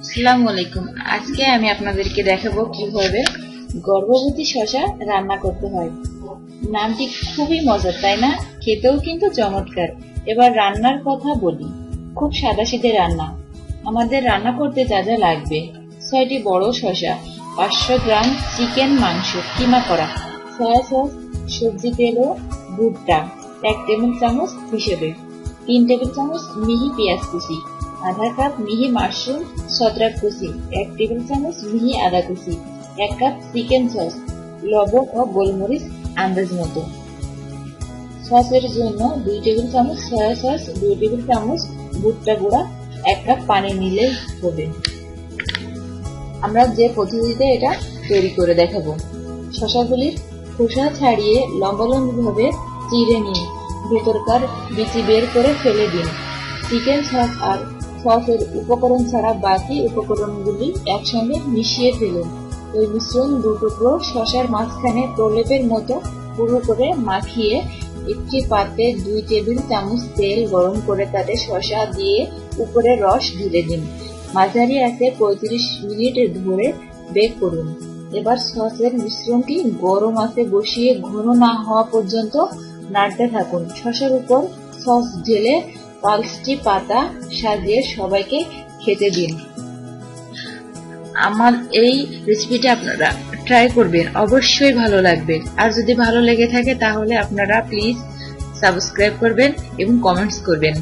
আসসালামু আলাইকুম। আজকে আমি আপনাদেরকে দেখাবো কীভাবে গর্ভবতী শশা রান্না করতে হয়। নামটি খুবই মজার, তাই না? খেতেও কিন্তু চমৎকার। এবার রান্নার কথা বলি। খুব সাদাসিধে রান্না। আমাদের রান্না করতে যা যা লাগবে। ছয়টি বড় শশা, পাঁচশো গ্রাম চিকেন মাংস, কিমা করা। সয়া সস, সবজি তেল ও ভুট্টা, এক টেবিল চামচ হিসেবে। তিন টেবিল চামচ মিহি পেঁয়াজ কুচি। আধা কাপ মিহি মাশরুম সদরা কুচি এক টেবিল চামচ মিহি আদা কুচি এক কাপ চিকেন সস, লবণ ও গোলমরিচ আন্দাজ মতো। সসের জন্য দুই টেবিল চামচ সয়া সস, দুই টেবিল চামচ ভুট্টা গুঁড়া, এক কাপ পানি নিলে হবে। আমরা যে পদ্ধতিতে এটা তৈরি করে দেখাবো, শশাগুলির খোসা ছাড়িয়ে লম্বা লম্বিভাবে চিড়ে নিন, ভেতরকার বিচি বের করে ফেলে দিন। চিকেন সস আর সসের উপকরণ ছাড়া বাকি উপকরণগুলি একসঙ্গে মিশিয়ে ফেলুন। ওই মিশ্রণ দু টুকরো শশার মাঝখানে প্রলেপের মতো পুরো করে মাখিয়ে একটি পাতে দুই টেবিল চামচ তেল গরম করে তাতে শশা দিয়ে উপরে রস ঢেলে দিন। মাঝারি আছে পঁয়ত্রিশ মিনিট ধরে বেক করুন। এবার সসের মিশ্রণটি গরম আছে বসিয়ে ঘন না হওয়া পর্যন্ত নাড়তে থাকুন। শসার উপর সস ঢেলে পালসটি পাতা সাজিয়ে সবাইকে খেতে দিন। আমার এই রেসিপিটা আপনারা ট্রাই করবেন, অবশ্যই ভালো লাগবে। আর যদি ভালো লেগে থাকে তাহলে আপনারা প্লিজ সাবস্ক্রাইব করবেন এবং কমেন্টস করবেন।